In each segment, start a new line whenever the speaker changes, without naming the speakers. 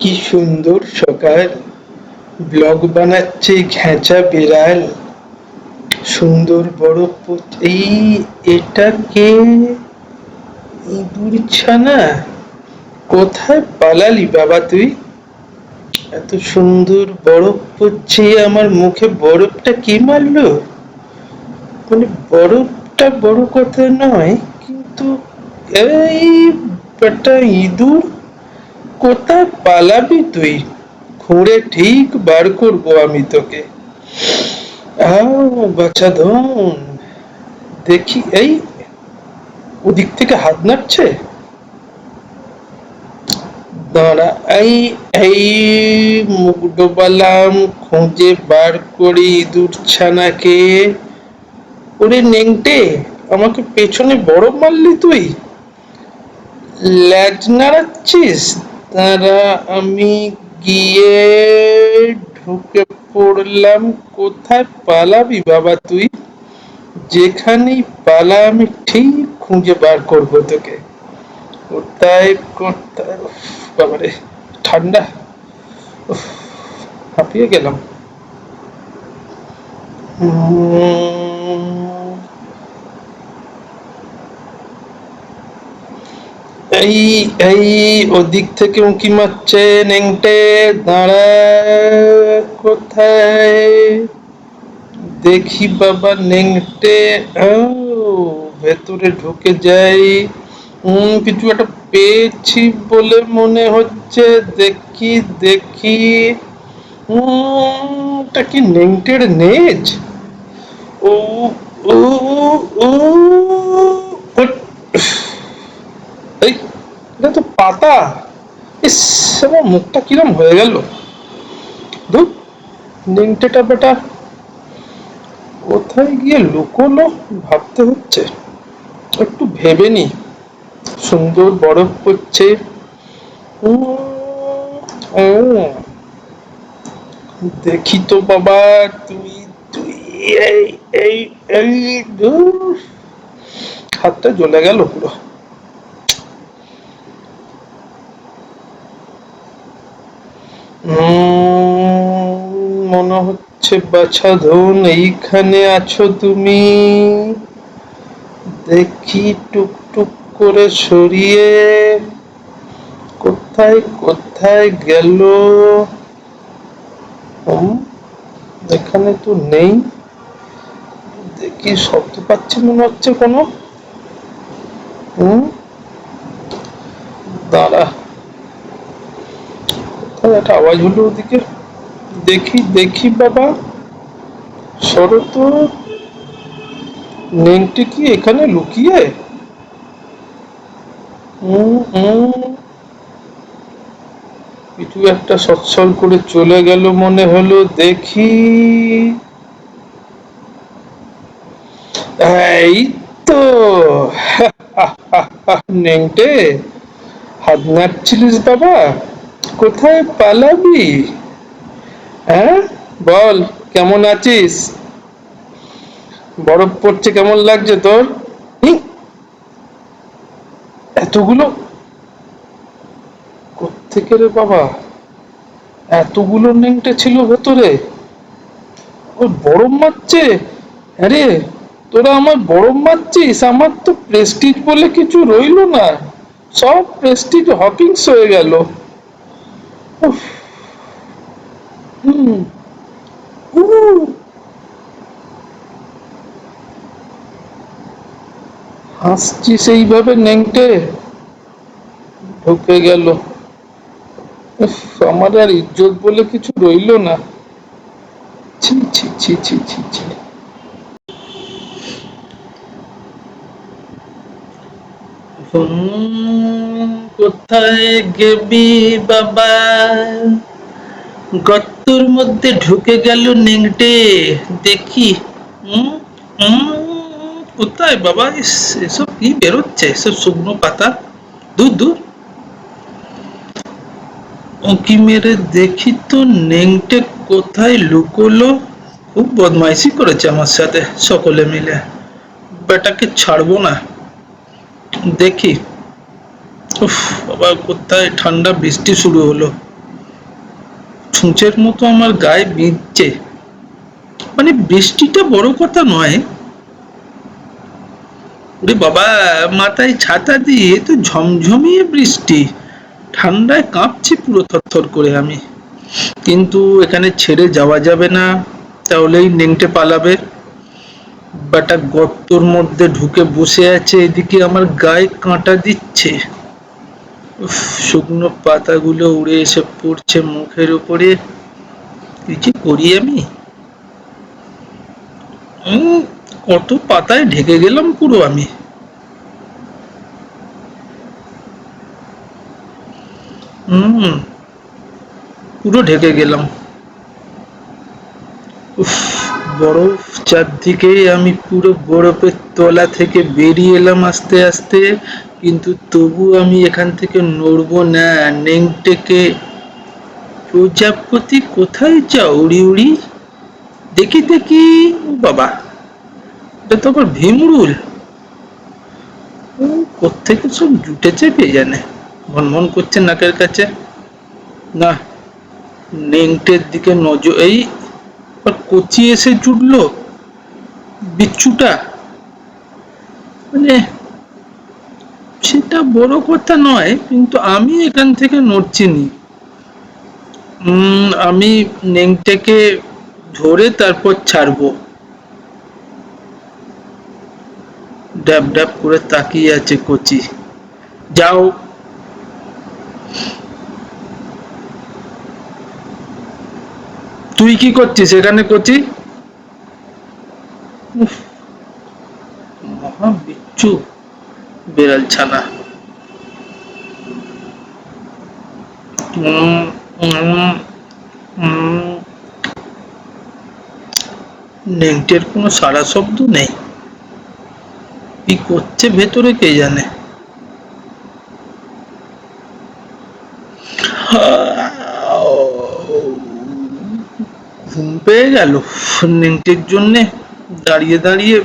কি সুন্দর সকাল। ব্লগ বানাচ্ছে ঘেঁচা বিড়াল। সুন্দর বড় এই, এটা কে? ইঁদুর ছানা। কোথায় পালালি বাবা তুই? এত সুন্দর বরফ পড়ছে আমার মুখে বরফটা কে মারলো? মানে বরফটা বড় কথা নয়, কিন্তু এই ইঁদুর কোথায় পালাবি তুই? ঘুরে ঠিক বার করব আমি তোকে। বাচ্চা ধন। দেখি, এই ওদিক থেকে হাত নাড়ছে? দাঁড়া, এই এই মুখ ডোবালাম, খুঁজে বার করি ইঁদুর ছানাকে। ওরে নেংটে, আমাকে পেছনে বড় মারলি তুই? ল্যাজ নাড়াচ্ছিস? তারা আমি গিয়ে ঢুকে পড়লাম, কোথায় পালাবি বাবা তুই? যেখানেই পালা, আমি ঠিক খুঁজে বার করব তোকে। কোথায় বাবারে, ঠান্ডা। হাঁপিয়ে গেলাম। এই এই, ওদিক থেকে উঁকি মারছে নেংটে, দাঁড়া, কোথায়? দেখি বাবা নেংটে ভেতরে ঢুকে যাই। উম, কিছু একটা পেয়েছি বলে মনে হচ্ছে, দেখি দেখি। এটা কি নেংটের নেজ? ও ও ও এটা তো পাতা। ইস, আমার মুখটা কিরম হয়ে গেল। ধুর, নেংটেটা বেটা। কোথায় গিয়ে লুকোলো ভাবতে হচ্ছে। একটু ভেবে নি। সুন্দর বরফ পড়ছে। দেখি তো বাবা তুই তুই এই এই এই হাতটা জ্বলে গেল পুরো। মনে হচ্ছে বাছা ধন, এইখানে আছো তুমি। দেখি টুকটুক করে সরিয়ে কোথায় কোথায় গেল। এখানে তো নেই। দেখি শব্দ পাচ্ছি মনে হচ্ছে কোনো। হুম দাঁড়া। একটা আওয়াজ হলো ওদিকে। দেখি দেখি বাবা। সরো তো। নেংটি কি এখানে লুকিয়ে? কিছু একটা সচ্ছল করে চলে গেল মনে হলো, দেখি। এই তো। নেংটে হাত নাড়ছিলিস বাবা? কোথায় পালাবি? হ্যাঁ? বল কেমন আছিস? বরফ পড়ছে কেমন লাগছে তোর? এতগুলো? কোত্থেকে রে বাবা? এতগুলো নেংটে ছিল ভেতরে। ওই বরফ মারছে? আরে তোরা আমার বরফ মারছিস? আমার তো প্রেস্টিজ বলে কিছু রইল না। সব প্রেস্টিজ হকিংস হয়ে গেল। হুম সেইভাবে হাসছিস এইভাবে নেংটে। ঢুকে গেল। আমার আর ইজ্জত বলে কিছু রইল না। ছি ছি ছি ছি ছি। হুম, কোথায় গেবি বাবা গর্তর মধ্যে ঢুকে গেল নেংটে দেখি কোথায় বাবা এসব কি বেরোচ্ছে এসব শুকনো পাতা দূর দূর উঁকি মেরে দেখি তো নেংটে কোথায় লুকোলো খুব বদমাইশি করেছে আমার সাথে সকলে মিলে বেটাকে ছাড়বো না দেখি। উফ, বাবা, কোথায় ঠান্ডা বৃষ্টি শুরু হলো। ছুঁচের মতো আমার গায়ে বিঁধছে। মানে বৃষ্টিটা বড় কথা নয়। ওরে বাবা, মাথায় ছাতা দিয়ে তো ঝমঝমিয়ে বৃষ্টি। ঠান্ডায় কাঁপছি পুরো থরথর করে আমি। কিন্তু এখানে ছেড়ে যাওয়া যাবে না, তাহলেই নেংটে পালাবে। বাটা গর্তর মধ্যে ঢুকে বসে আছে, এদিকে আমার গায়ে কাঁটা দিচ্ছে। শুকনো পাতাগুলো উড়ে এসে পড়ছে মুখের উপরে। কি করি আমি? কত পাতায় ঢেকে গেলাম পুরো আমি। হুম পুরো ঢেকে গেলাম। উফ বরফ চারদিকে আমি পুরো বরফের তলা থেকে বেরিয়ে এলাম আস্তে আস্তে। কিন্তু তবু আমি এখান থেকে নড়বো না। নেংটেকে প্রজাপতি কোথায় যাও উড়ি উড়ি? দেখি দেখি বাবা এটা তো আবার ভীমরুল। ও, কোত্থেকে সব জুটেছে কে জানে? ভনভন করছে নাকের কাছে। না নেংটের দিকে নজর এই আবার কচি এসে জুটলো, বিচ্ছুটা। মানে সেটা বড় কথা নয়, কিন্তু আমি এখান থেকে নড়ছি নি আমি নেংটাকে ধরে তারপর ছাড়বো। ড্যাব ড্যাব করে তাকিয়ে আছে কচি। যাও। তুই কি করছিস? এখানে উফ, মহা বিচ্ছু। বেড়াল ছানা। নেংটের কোনো সারা শব্দ নেই। কি করছে ভেতরে কে জানে? ঘুম পেয়ে গেল। নেংটের জন্যে দাঁড়িয়ে দাঁড়িয়ে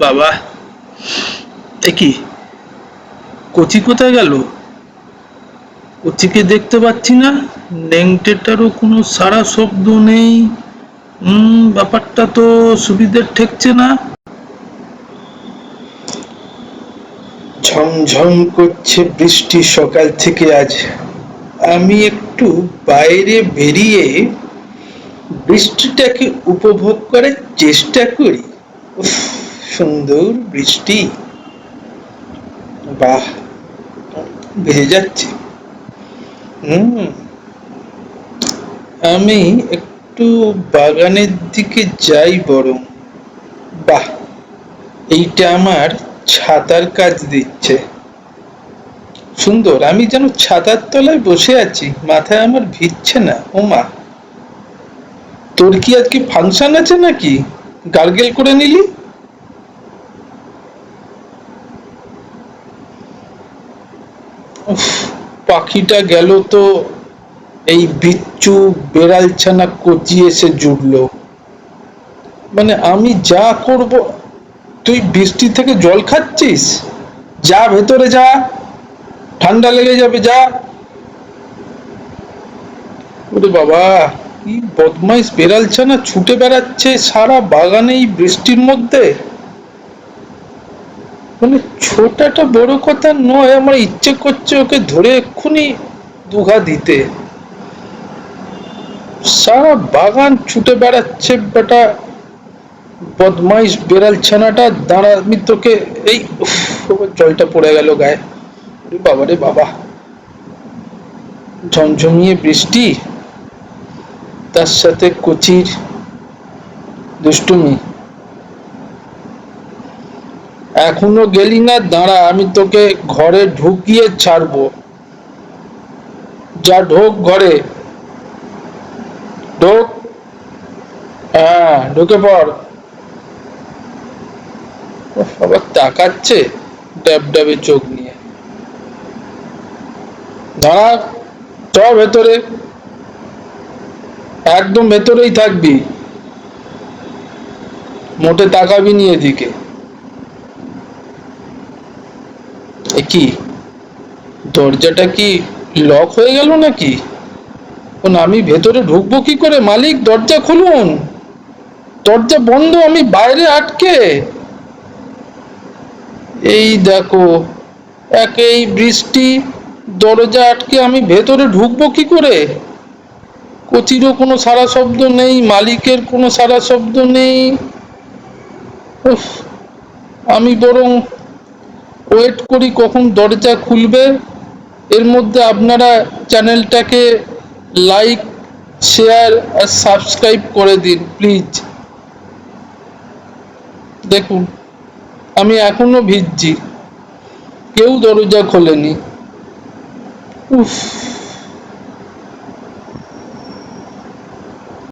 বাবা। এ কি? কচি কোথায় গেল? কচিকে দেখতে পাচ্ছি না। নেংটেটারও কোনো সারা শব্দ নেই। ব্যাপারটা তো সুবিধের ঠেকছে না। ঝমঝম করছে বৃষ্টি সকাল থেকে আজ। আমি একটু বাইরে বেরিয়ে বৃষ্টিটাকে উপভোগ করার চেষ্টা করি। সুন্দর বৃষ্টি। বাহ, ভেজে যাচ্ছে। হুম, আমি একটু বাগানের দিকে যাই বরং। বাহ, এইটা আমার ছাতার কাজ দিচ্ছে। সুন্দর, আমি যেন ছাতার তলায় বসে আছি, মাথায় আমার ভিজছে না। ওমা তোর কি আজকে ফাংশন আছে নাকি? গার্গেল করে নিলি? পাখিটা গেল তো। এই বিচ্ছু বেড়ালছানা কচি এসে জুটলো মানে আমি যা করব, তুই বৃষ্টি থেকে জল খাচ্ছিস? যা ভেতরে যা, ঠান্ডা লেগে যাবে যা। বাবা কি বদমাইশ বেড়ালছানা ছুটে বেড়াচ্ছে সারা বাগানে এই বৃষ্টির মধ্যে? মানে ছোটাটা বড় কথা নয়, আমার ইচ্ছে করছে ওকে ধরে এক্ষুনি দুঘা দিতে। সারা বাগান ছুটে বেড়াচ্ছে, বেটা। বদমাইশ বেড়াল ছানাটা দাঁড়া, আমি তোকে এই জলটা পড়ে গেল গায়ে। বাবা রে বাবা। ঝমঝমিয়ে বৃষ্টি? তার সাথে কচির দুষ্টুমি। এখনও গেলি না দাঁড়া আমি তোকে ঘরে ঢুকিয়ে ছাড়বো। যা ঢোক ঘরে। ঢোক। হ্যাঁ ঢুকে উফ, আবার তাকাচ্ছে ড্যাব ড্যাবে চোখ নিয়ে। দাঁড়া চ ভেতরে। একদম ভেতরেই থাকবি। মোটে তাকাবি নি এদিকে। কি? দরজাটা কি লক হয়ে গেল নাকি? আমি ভেতরে ঢুকবো কি করে? মালিক, দরজা খুলুন। দরজা বন্ধ, আমি বাইরে আটকে। এই দেখো, একেই বৃষ্টি। দরজা আটকে আমি ভেতরে ঢুকবো কি করে? কচিরও কোনো সারা শব্দ নেই মালিকের কোনো সারা শব্দ নেই। উফ, আমি বরং ওয়েট করি কখন দরজা খুলবে। এর মধ্যে আপনারা চ্যানেলটাকে লাইক শেয়ার আর সাবস্ক্রাইব করে দিন প্লিজ দেখুন আমি এখনও ভিজছি। কেউ দরজা খোলেনি। উফ।